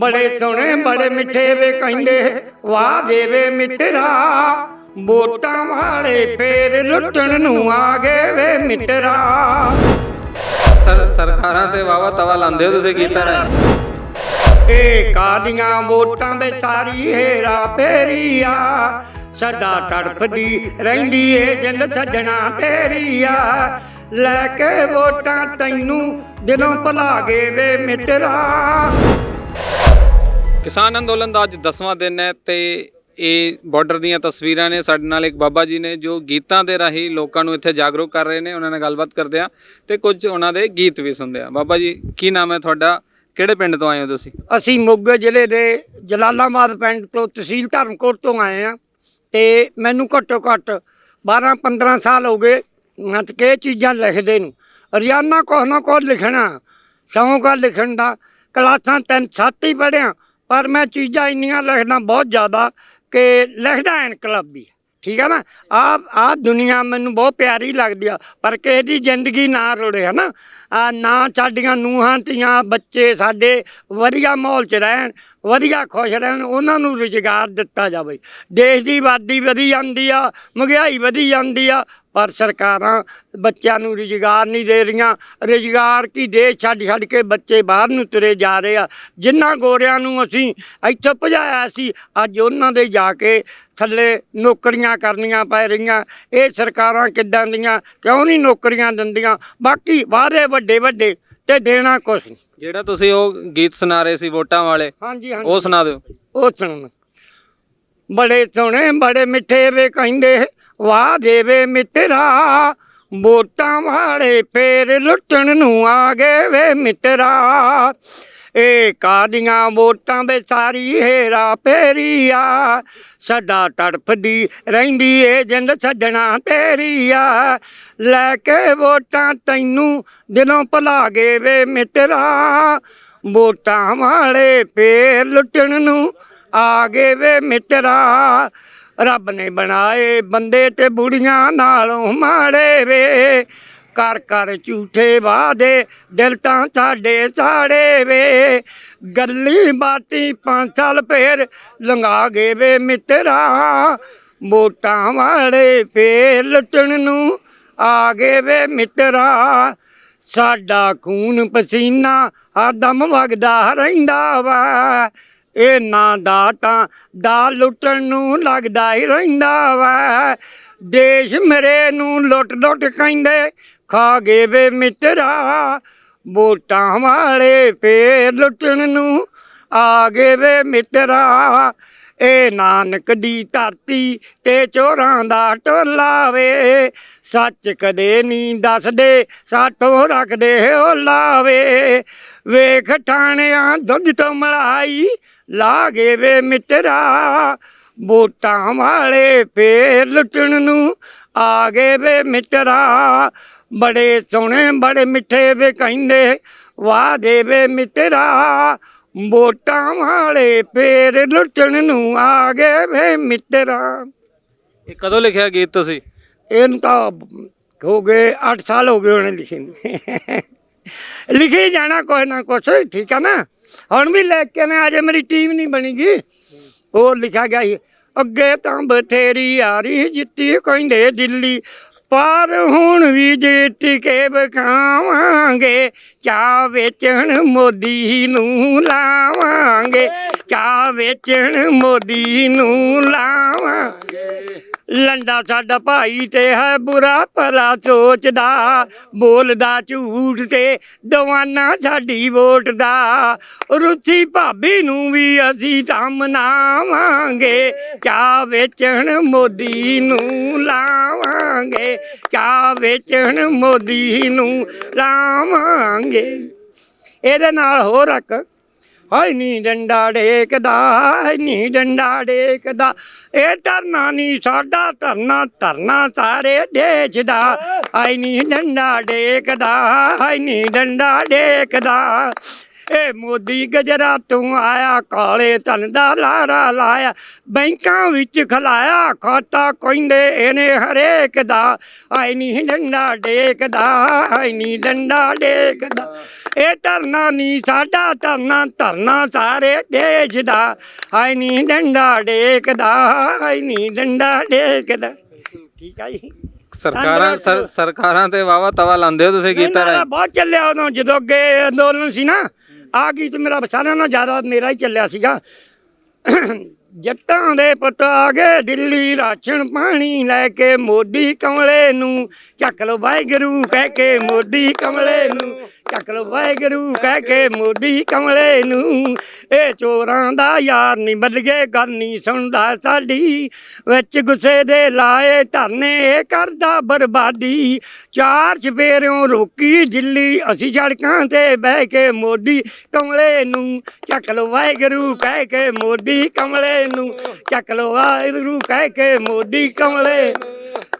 ਬੜੇ ਸੋਹਣੇ ਬੜੇ ਮਿੱਠੇ ਵੇ ਕਹਿੰਦੇ ਵਾਹ ਦੇਵੇ ਮਿੱਤਰਾ ਵੋਟਾਂ ਵਾਲੇ ਫੇਰ ਲੁੱਟਣ ਨੂੰ ਆ ਗਏ ਵੇ ਮਿੱਤਰਾ। ਸਰ ਸਰਕਾਰਾਂ ਤੇ ਵਾਵਾ ਤਵਾ ਲਾਉਂਦੇ ਹੋ ਤੁਸੀਂ ਕੀਤਾ ਰਹੇ ਇਹ ਕਾਦੀਆਂ ਵੋਟਾਂ ਵਿੱਚ ਸਾਰੀ ਹੇਰਾ ਫੇਰੀ ਆ ਸਦਾ ਤੜਫਦੀ ਰਹਿੰਦੀ ਏ ਜਿੰਦ ਸੱਜਣਾ ਤੇਰੀ ਆ ਲੈ ਕੇ ਵੋਟਾਂ ਤੈਨੂੰ ਦਿਲੋਂ ਭੁਲਾ ਗਏ ਵੇ ਮਿੱਤਰਾ। ਕਿਸਾਨ ਅੰਦੋਲਨ ਦਾ ਅੱਜ 10ਵਾਂ ਦਿਨ ਹੈ ਤੇ ਇਹ ਬਾਰਡਰ ਦੀਆਂ ਤਸਵੀਰਾਂ ਨੇ ਸਾਡੇ ਨਾਲ ਇੱਕ ਬਾਬਾ ਜੀ ਨੇ ਜੋ ਗੀਤਾਂ ਦੇ ਰਾਹੀਂ ਲੋਕਾਂ ਨੂੰ ਇੱਥੇ ਜਾਗਰੂਕ ਕਰ ਰਹੇ ਨੇ, ਉਹਨਾਂ ਨਾਲ ਗੱਲਬਾਤ ਕਰਦੇ ਆ ਤੇ ਕੁਝ ਉਹਨਾਂ ਦੇ ਗੀਤ ਵੀ ਸੁਣਦੇ ਆ ਬਾਬਾ ਜੀ, ਕੀ ਨਾਮ ਹੈ ਤੁਹਾਡਾ? ਕਿਹੜੇ ਪਿੰਡ ਤੋਂ ਆਏ ਹੋ ਤੁਸੀਂ? ਅਸੀਂ ਮੋਗੇ ਜ਼ਿਲ੍ਹੇ ਦੇ ਜਲਾਲਾਬਾਦ ਪਿੰਡ ਤੋਂ ਤਹਿਸੀਲ ਧਰਮਕੋਟ ਤੋਂ ਆਏ ਆ ਤੇ ਮੈਨੂੰ ਘੱਟੋ ਘੱਟ 12 15 ਸਾਲ ਹੋ ਗਏ ਮਤ ਕੇ ਚੀਜ਼ਾਂ ਲਿਖਦੇ ਨੂੰ। ਰੋਜ਼ਾਨਾ ਕੁਛ ਨਾ ਕੁਛ ਲਿਖਣਾ, ਸ਼ੌਂਕ ਆ ਲਿਖਣ ਦਾ। ਕਲਾਸਾਂ ਤਿੰਨ, ਸੱਤ ਹੀ ਪੜ੍ਹਿਆ। ਪਰ ਮੈਂ ਚੀਜ਼ਾਂ ਇੰਨੀਆਂ ਲਿਖਦਾ ਬਹੁਤ ਜ਼ਿਆਦਾ ਕਿ ਲਿਖਦਾ ਇਨਕਲਾਬੀ ਠੀਕ ਹੈ ਨਾ? ਆ ਆ ਦੁਨੀਆ ਮੈਨੂੰ ਬਹੁਤ ਪਿਆਰੀ ਲੱਗਦੀ ਆ, ਪਰ ਕਿਸੇ ਦੀ ਜ਼ਿੰਦਗੀ ਨਾ ਰੋੜੇ, ਹੈ ਆ ਨਾ ਸਾਡੀਆਂ ਨੂੰਹਾਂ, ਧੀਆਂ, ਬੱਚੇ, ਸਾਡੇ ਵਧੀਆ ਮਾਹੌਲ 'ਚ ਰਹਿਣ ਵਧੀਆ ਖੁਸ਼ ਰਹਿਣ, ਉਹਨਾਂ ਨੂੰ ਰੁਜ਼ਗਾਰ ਦਿੱਤਾ ਜਾਵੇ। ਦੇਸ਼ ਦੀ ਆਬਾਦੀ ਵਧੀ ਜਾਂਦੀ ਆ, ਮਹਿੰਗਾਈ ਵਧੀ ਜਾਂਦੀ ਆ, ਪਰ ਸਰਕਾਰਾਂ ਬੱਚਿਆਂ ਨੂੰ ਰੁਜ਼ਗਾਰ ਨਹੀਂ ਦੇ ਰਹੀਆਂ। ਰੁਜ਼ਗਾਰ ਕੀ ਦੇਸ਼ ਛੱਡ ਛੱਡ ਕੇ ਬੱਚੇ ਬਾਹਰ ਨੂੰ ਤੁਰੇ ਜਾ ਰਹੇ ਆ। ਜਿਨ੍ਹਾਂ ਗੋਰਿਆਂ ਨੂੰ ਅਸੀਂ ਇੱਥੇ ਭਜਾਇਆ ਸੀ, ਅੱਜ ਉਹਨਾਂ ਦੇ ਜਾ ਕੇ ਥੱਲੇ ਨੌਕਰੀਆਂ ਕਰਨੀਆਂ ਪੈ ਰਹੀਆਂ। ਇਹ ਸਰਕਾਰਾਂ ਕਿੱਦਾਂ ਦੀਆਂ? ਕਿਉਂ ਨਹੀਂ ਨੌਕਰੀਆਂ ਦਿੰਦੀਆਂ? ਬਾਕੀ ਵਾਅਦੇ ਵੱਡੇ ਵੱਡੇ ਤੇ ਦੇਣਾ ਕੁਛ ਨਹੀਂ। ਜਿਹੜਾ ਤੁਸੀਂ ਉਹ ਗੀਤ ਸੁਣਾ ਰਹੇ ਸੀ ਵੋਟਾਂ ਵਾਲੇ ਹਾਂਜੀ ਹਾਂਜੀ। ਉਹ ਸੁਣਾ ਦਿਓ। ਉਹ ਸੁਣ। ਬੜੇ ਸੋਹਣੇ ਬੜੇ ਮਿੱਠੇ ਵੇ ਕਹਿੰਦੇ ਵਾਹ ਦੇਵੇ ਮਿੱਤਰਾ ਵੋਟਾਂ ਵਾਲੇ ਫੇਰ ਲੁੱਟਣ ਨੂੰ ਆ ਗਏ ਵੇ ਮਿੱਤਰਾ। ਇਹ ਕਾਦੀਆਂ ਵੋਟਾਂ ਵੇ ਸਾਰੀ ਹੇਰਾ ਫੇਰੀ ਆ। ਸਦਾ ਤੜਫਦੀ ਰਹਿੰਦੀ ਏ ਜਿੰਦ ਸੱਜਣਾ ਤੇਰੀ ਆ। ਲੈ ਕੇ ਵੋਟਾਂ ਤੈਨੂੰ ਦਿਲੋਂ ਭੁਲਾ ਗਏ ਵੇ ਮਿੱਤਰਾ। ਵੋਟਾਂ ਵਾਲੇ ਫੇਰ ਲੁੱਟਣ ਨੂੰ ਆ ਗਏ ਵੇ ਮਿੱਤਰਾ। ਰੱਬ ਨੇ ਬਣਾਏ ਬੰਦੇ ਤੇ ਬੁੜੀਆਂ ਨਾਲੋਂ ਮਾੜੇ ਵੇ। ਕਰ ਕਰ ਝੂਠੇ ਵਾਦੇ ਦਿਲ ਤਾਂ ਸਾਡੇ ਸਾੜੇ ਵੇ। ਗੱਲੀ ਬਾਤੀ ਪੰਜ ਸਾਲ ਫੇਰ ਲੰਘਾ ਗਏ ਵੇ ਮਿੱਤਰਾ। ਵੋਟਾਂ ਵਾਲੇ ਫੇਰ ਲੁੱਟਣ ਨੂੰ ਆ ਗਏ ਵੇ ਮਿੱਤਰਾ। ਸਾਡਾ ਖੂਨ ਪਸੀਨਾ ਹਰਦਮ ਵਗਦਾ ਰਹਿੰਦਾ ਵਾ। ਇਹਨਾਂ ਦਾ ਤਾਂ ਦਾ ਲੁੱਟਣ ਨੂੰ ਲੱਗਦਾ ਹੀ ਰਹਿੰਦਾ ਵਾ। ਦੇਸ਼ ਮੇਰੇ ਨੂੰ ਲੁੱਟ ਲੁੱਟ ਕਹਿੰਦੇ, ਖਾ ਗਏ ਵੇ ਮਿੱਤਰਾ, ਵੋਟਾਂ ਵਾਲੇ ਫੇਰ ਲੁੱਟਣ ਨੂੰ ਆ ਗਏ ਵੇ ਮਿੱਤਰਾ। ਇਹ ਨਾਨਕ ਦੀ ਧਰਤੀ ਤੇ ਚੋਰਾਂ ਦਾ ਟੋਲਾ ਵੇ, ਸੱਚ ਕਦੇ ਨਹੀਂ ਦੱਸਦੇ, ਸਾਟੋ ਰੱਖਦੇ ਹੋ ਲਾਵੇ ਵੇਖ ਠਾਣਿਆਂ ਦੁੱਧ ਤੋਂ ਮਲਾਈ, ਲਾ ਗਏ ਵੇ ਮਿੱਤਰਾ ਵੋਟਾਂ ਵਾਲੇ ਫੇਰ ਲੁੱਟਣ ਨੂੰ ਆ ਗਏ ਵੇ ਮਿੱਤਰਾ। ਬੜੇ ਸੋਹਣੇ ਬੜੇ ਮਿੱਠੇ ਵੇ ਕਹਿੰਦੇ ਵਾਹ ਦੇ ਵੇ ਮਿੱਤਰਾ। ਵੋਟਾਂ ਵਾਲੇ ਫੇਰ ਲੁੱਟਣ ਨੂੰ ਆ ਗਏ ਵੇ ਮਿੱਤਰਾ। ਇਹ ਕਦੋਂ ਲਿਖਿਆ ਗੀਤ ਤੁਸੀਂ? ਇਹਨੂੰ ਤਾਂ ਹੋ ਗਏ 8 ਸਾਲ ਹੋ ਗਏ ਉਹਨੇ ਲਿਖੇ ਨੂੰ। ਲਿਖੇ ਜਾਣਾ ਕੋਈ ਨਾ ਕੁਛ ਠੀਕ ਆ ਨਾ? ਹੁਣ ਵੀ ਲੈ ਕੇ ਮੈਂ ਅਜੇ ਮੇਰੀ ਟੀਮ ਨਹੀਂ ਬਣੀਗੀ। ਉਹ ਲਿਖਿਆ ਗਿਆ ਸੀ, ਅੱਗੇ ਤਾਂ ਬਥੇਰੀ ਯਾਰੀ ਜਿੱਤੀ ਕਹਿੰਦੇ ਦਿੱਲੀ, ਪਰ ਹੁਣ ਵੀ ਜਿੱਤ ਕੇ ਵਿਖਾਵਾਂਗੇ ਚਾ ਵੇਚਣ ਮੋਦੀ ਨੂੰ ਲਾਵਾਂਗੇ ਚਾ ਵੇਚਣ ਮੋਦੀ ਨੂੰ ਲਾਵਾਂਗੇ। ਲੰਡਾ ਸਾਡਾ ਭਾਈ ਤੇ ਹੈ ਬੁਰਾ ਭਲਾ ਸੋਚਦਾ। ਬੋਲਦਾ ਝੂਠ ਤੇ ਦਵਾਨਾ ਸਾਡੀ ਵੋਟ ਦਾ। ਰੁੱਸੀ ਭਾਬੀ ਨੂੰ ਵੀ ਅਸੀਂ ਤਾਂ ਮਨਾਵਾਂਗੇ ਚਾ ਵੇਚਣ ਮੋਦੀ ਨੂੰ ਲਾਵਾਂਗੇ। ਚਾ ਵੇਚਣ ਮੋਦੀ ਨੂੰ ਲਾਵਾਂਗੇ। ਇਹਦੇ ਨਾਲ ਹੋਰ ਰੱਖ ਹਾਏ ਨੀ ਡੰਡਾ ਡੇਕਦਾ, ਹਾਏ ਨੀ ਡੰਡਾ ਡੇਕਦਾ। ਇਹ ਧਰਨਾ ਨਹੀਂ ਸਾਡਾ, ਧਰਨਾ ਧਰਨਾ ਸਾਰੇ ਦੇਸ਼ ਦਾ। ਹਾਏ ਨੀ ਡੰਡਾ ਡੇਕਦਾ, ਹਾਏ ਨੀ ਡੰਡਾ ਡੇਕਦਾ। ਇਹ ਮੋਦੀ ਗਜਰਾ ਤੂੰ ਆਇਆ ਕਾਲੇ ਧਨ ਦਾ ਲਾਰਾ ਲਾਇਆ। ਬੈਂਕਾਂ ਵਿੱਚ ਖਲਾਇਆ ਖਾਤਾ ਕਹਿੰਦੇ ਇਹਨੇ ਹਰੇਕ ਦਾ। ਆਈ ਨਹੀਂ ਡੰਡਾ ਡੇਕਦਾ ਆਈ ਨਹੀਂ ਡੰਡਾ ਡੇਕਦਾ। ਇਹ ਧਰਨਾ ਨਹੀਂ ਸਾਡਾ ਧਰਨਾ ਧਰਨਾ ਸਾਰੇ ਦੇਸ਼ ਦਾ। ਆਈ ਨਹੀਂ ਡੰਡਾ ਡੇਕਦਾ ਆਈ ਨਹੀਂ ਡੰਡਾ ਡੇਕਦਾ। ਠੀਕ ਆ ਜੀ। ਸਰਕਾਰਾਂ ਸਰ- ਸਰਕਾਰਾਂ ਤੇ ਵਾਵਾ ਤਵਾ ਲਾਉਂਦੇ ਹੋ ਤੁਸੀਂ ਰਾਹੀਂ? ਬਹੁਤ ਚੱਲਿਆ ਉਦੋਂ ਜਦੋਂ ਅੱਗੇ ਅੰਦੋਲਨ ਸੀ ਨਾ। ਆ ਗੀਤ ਮੇਰਾ ਸਾਰਿਆਂ ਨਾਲੋਂ ਜ਼ਿਆਦਾ ਮੇਰਾ ਹੀ ਚੱਲਿਆ ਸੀਗਾ। ਜੱਟਾਂ ਦੇ ਪੁੱਤ ਆ ਗਏ ਦਿੱਲੀ, ਰਾਸ਼ਨ ਪਾਣੀ ਲੈ ਕੇ ਮੋਦੀ ਕਮਲੇ ਨੂੰ। ਚੱਕ ਲੋ ਵਾਹਿਗੁਰੂ, ਕਹਿ ਕੇ ਮੋਦੀ ਕਮਲੇ ਨੂੰ। ਚੱਕ ਲੋ ਵਾਹਿਗੁਰੂ, ਕਹਿ ਕੇ ਮੋਦੀ ਕਮਲੇ ਨੂੰ। ਇਹ ਚੋਰਾਂ ਦਾ ਯਾਰ ਨਹੀਂ ਬਦਲ ਗੱਲ ਨਹੀਂ ਸੁਣਦਾ ਸਾਡੀ। ਵਿੱਚ ਗੁੱਸੇ ਦੇ ਲਾਏ ਧਰਨੇ, ਇਹ ਕਰਦਾ ਬਰਬਾਦੀ। ਚਾਰ ਚਪੇਰਿਓਂ ਰੋਕੀ ਦਿੱਲੀ, ਅਸੀਂ ਸੜਕਾਂ ਤੇ ਬਹਿ ਕੇ ਮੋਦੀ ਕਮਲੇ ਨੂੰ। ਚੱਕ ਲੋ ਵਾਹਿਗੁਰੂ, ਕਹਿ ਕੇ ਮੋਦੀ ਕਮਲੇ ਨੂੰ ਚੱਕ ਲੋ ਵਾਹਿਗੁਰੂ ਕਹਿ ਕੇ ਮੋਦੀ ਕਮਲੇ।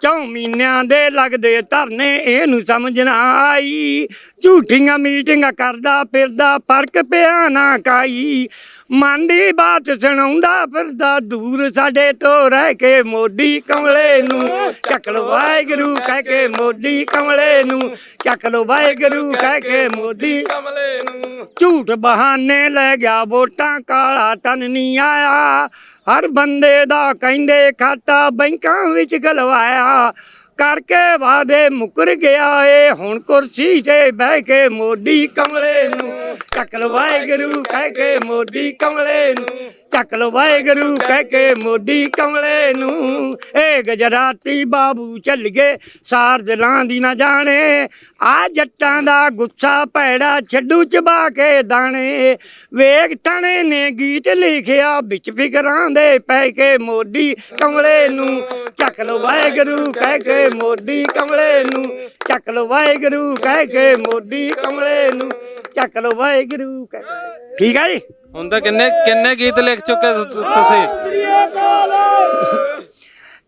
ਚੌ ਮਹੀਨਿਆਂ ਦੇ ਲੱਗਦੇ ਧਰਨੇ ਇਹਨੂੰ ਸਮਝ ਨਾ ਆਈ। ਝੂਠੀਆਂ ਮੀਟਿੰਗਾਂ ਕਰਦਾ ਫਿਰਦਾ, ਫ਼ਰਕ ਪਿਆ ਨਾ ਕਾਈ। ਮਨ ਦੀ ਬਾਤ ਸੁਣਾਉਂਦਾ ਫਿਰਦਾ, ਦੂਰ ਸਾਡੇ ਤੋਂ ਰਹਿ ਕੇ ਮੋਦੀ ਕਮਲੇ ਨੂੰ। ਚੱਕ ਲੋ ਵਾਹਿਗੁਰੂ, ਕਹਿ ਕੇ ਮੋਦੀ ਕਮਲੇ ਨੂੰ। ਚੱਕ ਲੋ ਵਾਹਿਗੁਰੂ, ਕਹਿ ਕੇ ਮੋਦੀ ਕਮਲੇ ਨੂੰ। ਝੂਠ ਬਹਾਨੇ ਲੈ ਗਿਆ ਵੋਟਾਂ, ਕਾਲਾ ਤਨ ਨਹੀਂ ਆਇਆ। ਹਰ ਬੰਦੇ ਦਾ ਕਹਿੰਦੇ ਖਾਤਾ ਬੈਂਕਾਂ ਵਿੱਚ ਗਲਵਾਇਆ। ਕਰਕੇ ਵਾਦੇ ਮੁਕਰ ਗਿਆ ਏ, ਹੁਣ ਕੁਰਸੀ ਤੇ ਬਹਿ ਕੇ ਮੋਦੀ ਕਮਲੇ ਨੂੰ। ਚੱਕ ਲੋ ਵਾਹਿਗੁਰੂ, ਕਹਿ ਕੇ ਮੋਦੀ ਕਮਲੇ ਨੂੰ। ਚੱਕ ਲੋ ਵਾਹਿਗੁਰੂ, ਕਹਿ ਕੇ ਮੋਦੀ ਕਮਲੇ ਨੂੰ। ਏ ਗਜਰਾਤੀ ਬਾਬੂ ਚੱਲ ਗਏ, ਸਾਰ ਦਿਲਾਂ ਦੀ ਨਾ ਜਾਣੇ। ਆ ਜੱਟਾਂ ਦਾ ਗੁੱਸਾ ਭੈੜਾ ਛੱਡੂ ਚਬਾ ਕੇ ਦਾਣੇ। ਵੇਖ ਤਣੇ ਨੇ ਗੀਤ ਲਿਖਿਆ, ਵਿੱਚ ਫਿਕਰਾਂ ਦੇ ਪੈ ਕੇ ਮੋਦੀ ਕਮਲੇ ਨੂੰ। ਚੱਕ ਲੋ ਵਾਹਿਗੁਰੂ, ਕਹਿ ਕੇ ਮੋਦੀ ਕਮਲੇ ਨੂੰ। ਚੱਕ ਲੋ ਵਾਹਿਗੁਰੂ, ਕਹਿ ਕੇ ਮੋਦੀ ਕਮਲੇ ਨੂੰ। ਚੱਕ ਲੋ ਵਾਹਿਗੁਰੂ ਕਹਿ ਕੇ। ਠੀਕ ਹੈ ਜੀ? ਹੁਣ ਤਾਂ ਕਿੰਨੇ ਕਿੰਨੇ ਗੀਤ ਲਿਖ ਚੁੱਕੇ ਤੁ- ਤੁ- ਤੁਸੀਂ?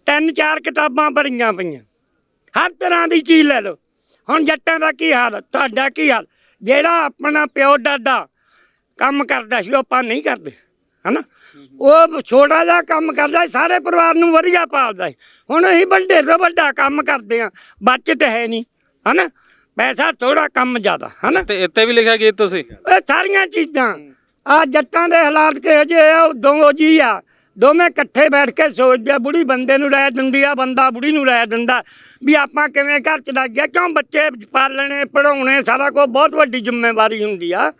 ਤਿੰਨ ਚਾਰ ਕਿਤਾਬਾਂ ਭਰੀਆਂ ਪਈਆਂ। ਹਰ ਤਰ੍ਹਾਂ ਦੀ ਚੀਜ਼ ਲੈ ਲਓ। ਹੁਣ ਜੱਟਾਂ ਦਾ ਕੀ ਹਾਲ ਤੁਹਾਡਾ ਕੀ ਹਾਲ? ਜਿਹੜਾ ਆਪਣਾ ਪਿਓ ਦਾਦਾ ਕੰਮ ਕਰਦਾ ਸੀ ਉਹ ਆਪਾਂ ਨਹੀਂ ਕਰਦੇ। ਹਨਾ? ਉਹ ਛੋਟਾ ਜਿਹਾ ਕੰਮ ਕਰਦਾ ਸੀ, ਸਾਰੇ ਪਰਿਵਾਰ ਨੂੰ ਵਧੀਆ ਪਾਲਦਾ ਸੀ। ਹੁਣ ਅਸੀਂ ਵੱਡੇ ਤੋਂ ਵੱਡਾ ਕੰਮ ਕਰਦੇ ਆ ਬਚਤ ਹੈ ਨਹੀਂ। ਹਨਾ? ਪੈਸਾ ਥੋੜਾ ਕੰਮ ਜ਼ਿਆਦਾ ਹਨਾ? ਤੇ ਇੱਥੇ ਵੀ ਲਿਖਿਆ ਗੀਤ ਤੁਸੀਂ? ਇਹ ਸਾਰੀਆਂ ਚੀਜ਼ਾਂ। ਆ ਜੱਟਾਂ ਦੇ ਹਾਲਾਤ ਕਿਹੋ ਜਿਹੇ ਆ ਉਹ ਦੋ ਜੀ ਆ। ਦੋਵੇਂ ਇਕੱਠੇ ਬੈਠ ਕੇ ਸੋਚਦੇ ਆ ਬੁੜੀ ਬੰਦੇ ਨੂੰ ਰਹਿ ਦਿੰਦੀ ਆ ਬੰਦਾ ਬੁੜੀ ਨੂੰ ਰਹਿ ਦਿੰਦਾ। ਵੀ ਆਪਾਂ ਕਿਵੇਂ ਘਰ ਚ ਲੱਗ ਗਿਆ ਕਿਉਂ ਬੱਚੇ ਪਾਲਣੇ ਪੜਾਉਣੇ ਸਾਰਾ ਕੁਝ ਬਹੁਤ ਵੱਡੀ ਜ਼ਿੰਮੇਵਾਰੀ ਹੁੰਦੀ ਆ।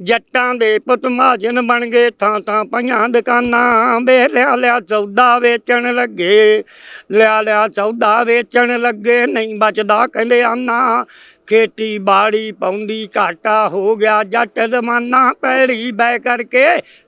ਜੱਟਾਂ ਦੇ ਪੁੱਤ ਮਹਾਜਨ ਬਣ ਗਏ, ਥਾਂ ਥਾਂ ਪਈਆਂ ਦੁਕਾਨਾਂ। ਵੇ ਲਿਆ ਲਿਆ ਸੌਦਾ ਵੇਚਣ ਲੱਗੇ। ਲਿਆ ਲਿਆ ਸੌਦਾ ਵੇਚਣ ਲੱਗੇ, ਨਹੀਂ ਬਚਦਾ ਕਹਿੰਦੇ ਆਨਾ ਖੇਤੀ ਬਾੜੀ ਪਾਉਂਦੀ, ਘਾਟਾ ਹੋ ਗਿਆ, ਜੱਟ ਜ਼ਮਾਨਾ ਪੈੜੀ ਬੈ ਕਰਕੇ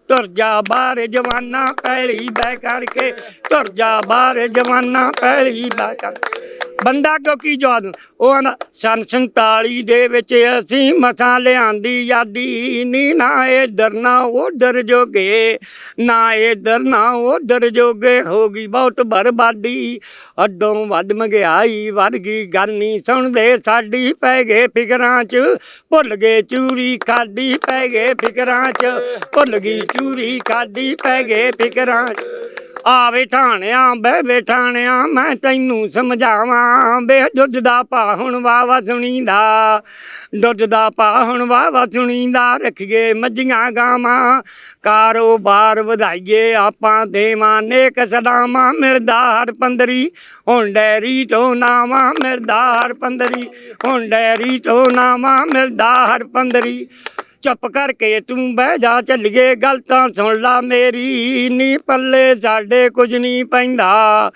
ਤੁਰ ਜਾ ਬਾਹਰ ਜਵਾਨਾ ਪੈੜੀ ਬੈ ਕਰਕੇ ਤੁਰ ਜਾ ਬਾਹਰ ਜਵਾਨਾ ਪੈੜੀ ਬੈ ਕਰਕੇ ਬੰਦਾ ਕਿਉਂਕਿ ਜਵਾਨ? ਉਹ ਆਂਦਾ ਸਨ 47 ਦੇ ਵਿੱਚ ਅਸੀਂ ਮਸਾਂ ਲਿਆਂਦੀ ਯਾਦੀ ਨੀ, ਨਾ ਇਧਰ ਨਾ ਉਧਰ ਜੋਗੇ, ਨਾ ਇਧਰ ਨਾ ਉਧਰ ਜੋਗੇ ਹੋ ਗਈ ਬਹੁਤ ਬਰਬਾਦੀ। ਅੱਡੋਂ ਵੱਧ ਮਹਿੰਗਾਈ ਵੱਧ ਗਈ, ਗੱਲ ਨਹੀਂ ਸੁਣਦੇ ਸਾਡੀ, ਪੈ ਗਏ ਫਿਕਰਾਂ 'ਚ, ਭੁੱਲ ਗਏ ਚੂਰੀ ਖਾਦੀ ਪੈ ਗਏ ਫਿਕਰਾਂ 'ਚ, ਭੁੱਲ ਗਈ ਚੂਰੀ ਖਾਦੀ ਪੈ ਗਏ ਫਿਕਰਾਂ 'ਚ। ਆਵੇ ਠਾਣਿਆ ਬਹਿ ਬੈਠਾਣਿਆ ਮੈਂ ਤੈਨੂੰ ਸਮਝਾਵਾਂ ਬੇ ਦੁੱਧ ਦਾ ਭਾ ਹੁਣ ਵਾਵਾ ਸੁਣੀਂਦਾ। ਦੁੱਧ ਦਾ ਭਾ ਹੁਣ ਵਾਵਾ ਸੁਣੀਂਦਾ, ਰੱਖੀਏ ਮੱਝੀਆਂ ਗਾਵਾਂ। ਕਾਰੋਬਾਰ ਵਧਾਈਏ ਆਪਾਂ ਦੇਵਾਂ, ਨੇਕ ਸਦਾਵਾਂ, ਮਿਰਦਾ ਹਰ ਪੰਦਰੀ, ਹੁਣ ਡੈਰੀ ਤੋਂ ਨਾਵਾਂ, ਮਿਰਦਾ ਹਰ ਪੰਦਰੀ, ਹੁਣ ਡੈਰੀ ਤੋਂ ਨਾਵਾਂ, ਮਿਰਦਾ ਹਰ ਪੰਦਰੀ। ਚੁੱਪ ਕਰਕੇ ਤੂੰ ਬਹਿ ਜਾ, ਚੱਲੀਏ, ਗੱਲ ਤਾਂ ਸੁਣ ਲਾ ਮੇਰੀ, ਨੀ ਪੱਲੇ ਸਾਡੇ ਕੁਝ ਨਹੀਂ ਪੈਂਦਾ।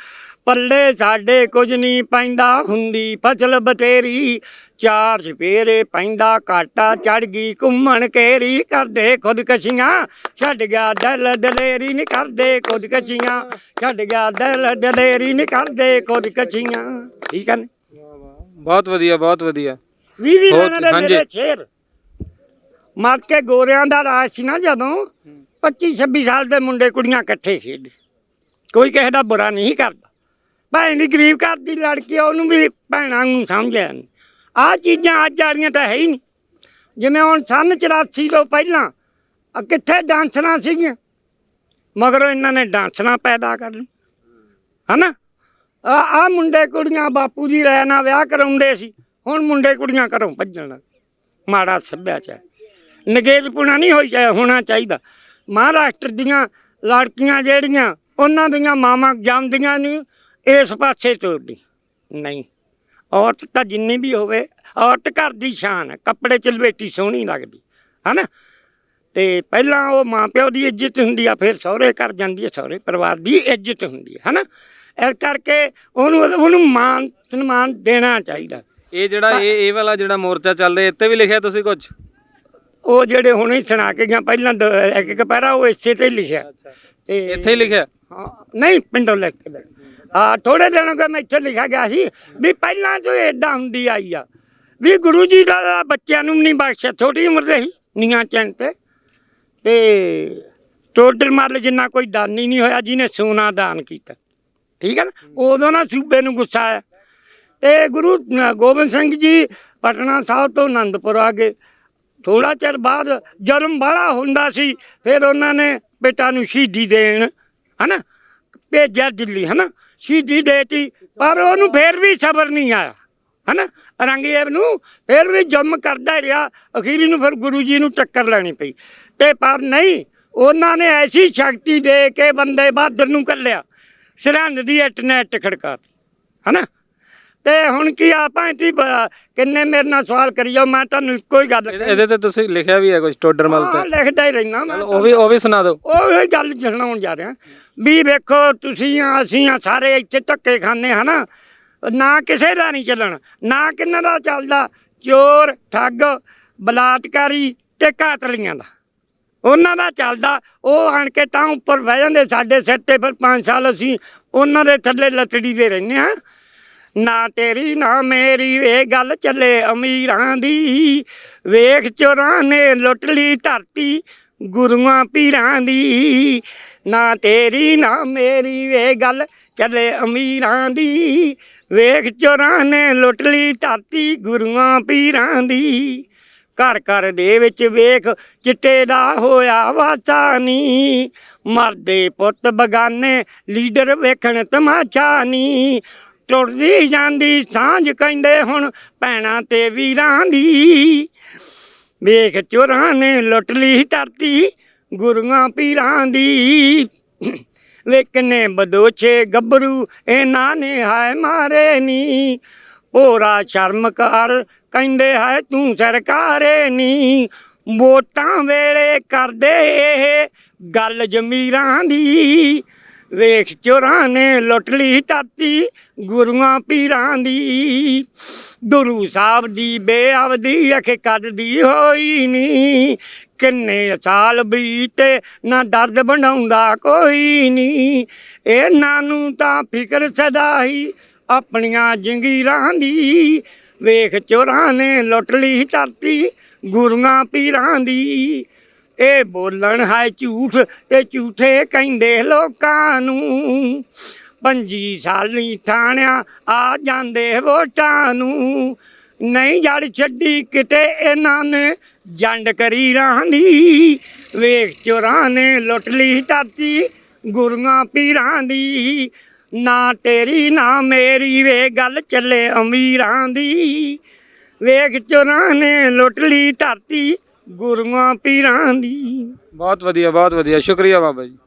ਪੱਲੇ ਸਾਡੇ ਕੁਝ ਨਹੀਂ ਪੈਂਦਾ। ਹੁੰਦੀ ਫਸਲ ਬਤੇਰੀ ਚਾਰ ਚਪੇਰੇ ਪੈਂਦਾ ਕਾਟਾ ਚੜ ਗਈ ਘੁੰਮਣ ਕੇਰੀ ਕਰਦੇ ਖੁਦਕਸ਼ੀਆਂ ਛੱਡ ਗਿਆ ਦਿਲ ਦਲੇਰੀ ਨਹੀਂ ਕਰਦੇ ਖੁਦਕਸ਼ੀਆਂ। ਛੱਡ ਗਿਆ ਦਿਲ ਦਲੇਰੀ ਨਹੀਂ ਕਰਦੇ ਖੁਦਕਸ਼ੀਆਂ। ਠੀਕ ਹੈ ਬਹੁਤ ਵਧੀਆ ਬਹੁਤ ਵਧੀਆ। ਵੀ ਵੀ ਇਹਨਾਂ ਦੇ। ਮੇਰੇ ਸ਼ੇਰ। ਮਰ ਕੇ ਗੋਰਿਆਂ ਦਾ ਰਾਜ ਸੀ ਨਾ ਜਦੋਂ 25 26 ਸਾਲ ਦੇ ਮੁੰਡੇ ਕੁੜੀਆਂ ਇਕੱਠੇ ਖੇਡਦੇ ਕੋਈ ਕਿਸੇ ਦਾ ਬੁਰਾ ਨਹੀਂ ਕਰਦਾ। ਭੈਣ ਦੀ ਗਰੀਬ ਘਰ ਦੀ ਲੜਕੀ ਆ, ਉਹਨੂੰ ਵੀ ਭੈਣਾਂ ਨੂੰ ਸਮਝਿਆ ਆ ਚੀਜ਼ਾਂ ਅੱਜ ਵਾਲੀਆਂ ਤਾਂ ਹੈ ਹੀ ਨਹੀਂ। ਜਿਵੇਂ ਹੁਣ ਸੰਨ 84 ਤੋਂ ਪਹਿਲਾਂ ਆ ਕਿੱਥੇ ਡਾਂਸਰਾਂ ਸੀਗੀਆਂ ਮਗਰੋਂ ਇਹਨਾਂ ਨੇ ਡਾਂਸਰਾਂ ਪੈਦਾ ਕਰ ਲਈ ਹਨਾ? ਆ ਆ ਮੁੰਡੇ ਕੁੜੀਆਂ ਬਾਪੂ ਜੀ ਰਹਿ ਨਾਲ ਵਿਆਹ ਕਰਾਉਂਦੇ ਸੀ ਹੁਣ ਮੁੰਡੇ ਕੁੜੀਆਂ ਘਰੋਂ ਭੱਜਣ ਮਾੜਾ ਸੱਭਿਆਚਾਰ। ਨਗੇਜਪੁਣਾ ਨਹੀਂ ਹੋਈ ਹੋਣਾ ਚਾਹੀਦਾ। ਮਹਾਰਾਸ਼ਟਰ ਦੀਆਂ ਲੜਕੀਆਂ ਜਿਹੜੀਆਂ ਉਹਨਾਂ ਦੀਆਂ ਮਾਵਾਂ ਜੰਮਦੀਆਂ ਨਹੀਂ ਇਸ ਪਾਸੇ ਤੋਰਦੀ ਨਹੀਂ। ਔਰਤ ਤਾਂ ਜਿੰਨੀ ਵੀ ਹੋਵੇ ਔਰਤ ਘਰ ਦੀ ਸ਼ਾਨ ਕੱਪੜੇ ਚ ਲਵੇਟੀ ਸੋਹਣੀ ਲੱਗਦੀ ਹਨਾ? ਤੇ ਪਹਿਲਾਂ ਉਹ ਮਾਂ ਪਿਓ ਦੀ ਇੱਜ਼ਤ ਹੁੰਦੀ ਆ ਫਿਰ ਸਹੁਰੇ ਘਰ ਜਾਂਦੀ ਹੈ ਸਹੁਰੇ ਪਰਿਵਾਰ ਦੀ ਇੱਜ਼ਤ ਹੁੰਦੀ ਹੈ ਹਨਾ? ਇਸ ਕਰਕੇ ਉਹਨੂੰ ਉਹਨੂੰ ਮਾਨ ਸਨਮਾਨ ਦੇਣਾ ਚਾਹੀਦਾ। ਇਹ ਜਿਹੜਾ ਇਹ ਇਹ ਵਾਲਾ ਜਿਹੜਾ ਮੋਰਚਾ ਚੱਲ ਰਿਹਾ ਇੱਥੇ ਵੀ ਲਿਖਿਆ ਤੁਸੀਂ ਕੁਝ ਉਹ ਜਿਹੜੇ ਹੁਣੇ ਸੁਣਾ ਕੇ ਗਿਆ ਪਹਿਲਾਂ ਇੱਕ ਇੱਕ ਪੈਰਾ ਉਹ ਇਸੇ ਤੇ ਲਿਖਿਆ। ਤੇ ਇੱਥੇ ਹੀ ਲਿਖਿਆ? ਹਾਂ, ਨਹੀਂ ਪਿੰਡੋਂ ਲਿਖ ਕੇ ਲਿਆ। ਹਾਂ ਥੋੜੇ ਦਿਨ ਹੋ ਮੈਂ ਇੱਥੇ ਲਿਖਿਆ ਗਿਆ ਸੀ ਵੀ ਪਹਿਲਾਂ ਤੋਂ ਏਦਾਂ ਹੁੰਦੀ ਆਈ ਆ ਵੀ ਗੁਰੂ ਜੀ ਦਾ ਬੱਚਿਆਂ ਨੂੰ ਨਹੀਂ ਬਖਸ਼ਿਆ ਛੋਟੀ ਉਮਰ ਦੇ ਹੀ ਨੀਆਂ ਚੰਨ ਤੇ। ਤੇ ਟੋਡਰ ਮੱਲ ਜਿੰਨਾ ਕੋਈ ਦਾਨੀ ਨਹੀਂ ਹੋਇਆ, ਜਿਹਨੇ ਸੋਨਾ ਦਾਨ ਕੀਤਾ। ਠੀਕ ਹੈ ਨਾ? ਉਦੋਂ ਨਾ ਸੂਬੇ ਨੂੰ ਗੁੱਸਾ ਆਇਆ। ਤੇ ਗੁਰੂ ਗੋਬਿੰਦ ਸਿੰਘ ਜੀ ਪਟਨਾ ਸਾਹਿਬ ਤੋਂ ਆਨੰਦਪੁਰ ਆ ਗਏ। ਥੋੜਾ ਚਿਰ ਬਾਅਦ ਜਨਮ ਬਾਲਾ ਹੁੰਦਾ ਸੀ, ਫਿਰ ਉਹਨਾਂ ਨੇ ਬੇਟਾ ਨੂੰ ਸ਼ਹੀਦੀ ਦੇਣ, ਹਨਾ? ਭੇਜਿਆ ਦਿੱਲੀ, ਹਨਾ? ਸ਼ਹੀਦੀ ਦੇਤੀ ਪਰ ਉਹਨੂੰ ਫੇਰ ਵੀ ਸਬਰ ਨਹੀਂ ਆਇਆ ਹਨਾ? ਰੰਗੇਬ ਨੂੰ ਫੇਰ ਵੀ ਜੰਮ ਕਰਦਾ ਰਿਹਾ ਅਖੀਰੀ ਨੂੰ ਫਿਰ ਗੁਰੂ ਜੀ ਨੂੰ ਟੱਕਰ ਲੈਣੀ ਪਈ। ਤੇ ਪਰ ਨਹੀਂ ਉਹਨਾਂ ਨੇ ਐਸੀ ਸ਼ਕਤੀ ਦੇ ਕੇ ਬੰਦੇ ਬਹਾਦਰ ਨੂੰ ਕੱਲਿਆ ਸਰਹੰਦ ਦੀ ਇੱਟ ਨੇ ਇੱਟ ਖੜਕਾਤੀ ਹਨਾ? ਤੇ ਹੁਣ ਕੀ ਆਪਾਂ ਇੱਥੇ ਕਿੰਨੇ ਮੇਰੇ ਨਾਲ ਸਵਾਲ ਕਰੀ ਜਾਓ ਮੈਂ ਤੁਹਾਨੂੰ ਇੱਕੋ ਹੀ ਗੱਲ ਇਹਦੇ ਤੇ ਤੁਸੀਂ ਲਿਖਿਆ ਵੀ ਹੈ ਕੁਝ ਟੋਡਰਮਲ ਤੇ। ਲਿਖਦਾ ਹੀ ਰਹਿਣਾ ਮੈਂ ਉਹ ਵੀ ਉਹ ਵੀ ਸੁਣਾ ਦਿਓ। ਉਹ ਗੱਲ ਸੁਣਾਉਣ ਜਾ ਰਿਹਾ। ਵੀ ਵੇਖੋ ਤੁਸੀਂ ਆ ਅਸੀਂ ਆ ਸਾਰੇ ਇੱਥੇ ਧੱਕੇ ਖਾਂਦੇ ਹਨਾ? ਨਾ ਕਿਸੇ ਦਾ ਨਹੀਂ ਚੱਲਣ, ਨਾ ਕਿੰਨਾ ਦਾ ਚੱਲਦਾ? ਚੋਰ, ਠੱਗ, ਬਲਾਤਕਾਰੀ ਤੇ ਕਾਤਲੀਆਂ ਦਾ। ਉਹਨਾਂ ਦਾ ਚੱਲਦਾ, ਉਹ ਆਣ ਕੇ ਤਾਂ ਉੱਪਰ ਬਹਿ ਜਾਂਦੇ ਸਾਡੇ ਸਿਰ ਤੇ, ਫਿਰ 5 ਸਾਲ ਅਸੀਂ ਉਹਨਾਂ ਦੇ ਥੱਲੇ ਲੱਤੜੀ ਦੇ ਰਹਿੰਦੇ ਹਾਂ। ਨਾ ਤੇਰੀ, ਨਾ ਮੇਰੀ, ਵੇ ਗੱਲ ਚੱਲੇ ਅਮੀਰਾਂ ਦੀ। ਵੇਖ ਚੋਰਾਂ ਨੇ ਲੁੱਟ ਲਈ ਧਰਤੀ ਗੁਰੂਆਂ ਪੀਰਾਂ ਦੀ। ਨਾ ਤੇਰੀ, ਨਾ ਮੇਰੀ, ਵੇ ਗੱਲ ਚੱਲੇ ਅਮੀਰਾਂ ਦੀ। ਵੇਖ ਚੋਰਾਂ ਨੇ ਲੁੱਟ ਲਈ ਧਰਤੀ ਗੁਰੂਆਂ ਪੀਰਾਂ ਦੀ। ਘਰ ਘਰ ਦੇ ਵਿੱਚ ਵੇਖ ਚਿੱਟੇ ਦਾ ਹੋਇਆ ਵਾਸਾ ਨੀ। ਮਰਦੇ ਪੁੱਤ ਬਗਾਨੇ, ਲੀਡਰ ਵੇਖਣ ਤਮਾਸ਼ਾ ਨੀ। ਟੁੱਟਦੀ ਜਾਂਦੀ ਸਾਂਝ ਕਹਿੰਦੇ ਹੁਣ ਭੈਣਾਂ ਤੇ ਵੀਰਾਂ ਦੀ। ਵੇਖ ਚੋਰਾਂ ਨੇ ਲੁੱਟ ਲਈ ਧਰਤੀ ਗੁਰੂਆਂ ਪੀਰਾਂ ਦੀ। ਵੇ ਕਿੰਨੇ ਬਦੋਛੇ ਗੱਭਰੂ, ਇਹਨਾਂ ਨੇ ਹਾਏ ਮਾਰੇ ਨੀ। ਭੋਰਾ ਸ਼ਰਮ ਕਰ, ਕਹਿੰਦੇ ਹੈ ਤੂੰ ਸਰਕਾਰੇ ਨੀ। ਵੋਟਾਂ ਵੇਲੇ ਕਰਦੇ ਇਹ ਗੱਲ ਜ਼ਮੀਰਾਂ ਦੀ। ਵੇਖ ਚੋਰਾਂ ਨੇ ਲੁੱਟ ਲਈ ਧਰਤੀ ਗੁਰੂਆਂ ਪੀਰਾਂ ਦੀ। ਗੁਰੂ ਸਾਹਿਬ ਦੀ ਬੇਅਵਦੀ ਅਖ ਕੱਢਦੀ ਹੋਈ ਨੀ। ਕਿੰਨੇ ਸਾਲ ਬੀਤੇ, ਨਾ ਦਰਦ ਬਣਾਉਂਦਾ ਕੋਈ ਨੀ ਇਹਨਾਂ ਨੂੰ ਤਾਂ ਫਿਕਰ ਸਦਾ ਹੀ ਆਪਣੀਆਂ ਜੰਗੀਰਾਂ ਦੀ। ਵੇਖ ਚੋਰਾਂ ਨੇ ਲੁੱਟ ਲਈ ਧਰਤੀ, ਗੁਰੂਆਂ ਪੀਰਾਂ ਦੀ। ਇਹ ਬੋਲਣ ਹੈ ਝੂਠ ਤੇ ਝੂਠੇ ਕਹਿੰਦੇ ਲੋਕਾਂ ਨੂੰ। ਪੰਜੀ ਸਾਲੀ ਥਾਣਿਆਂ ਆ ਜਾਂਦੇ ਵੋਟਾਂ ਨੂੰ। ਨਹੀਂ ਜੜ ਛੱਡੀ ਕਿਤੇ ਇਹਨਾਂ ਨੇ ਜੰਡ ਕਰੀ ਰਾਂਦੀ ਵੇਖ ਚੋਰਾਂ ਨੇ ਲੁੱਟ ਲਈ ਧਰਤੀ, ਗੁਰੂਆਂ ਪੀਰਾਂ ਦੀ। ਨਾ ਤੇਰੀ, ਨਾ ਮੇਰੀ, ਵੇ ਗੱਲ ਚੱਲੇ ਅਮੀਰਾਂ ਦੀ। ਵੇਖ ਚੋਰਾਂ ਨੇ ਲੁੱਟ ਲਈ ਧਰਤੀ, ਗੁਰੂਆਂ ਪੀਰਾਂ ਦੀ। ਬਹੁਤ ਵਧੀਆ ਬਹੁਤ ਵਧੀਆ। ਸ਼ੁਕਰੀਆ ਬਾਬਾ ਜੀ।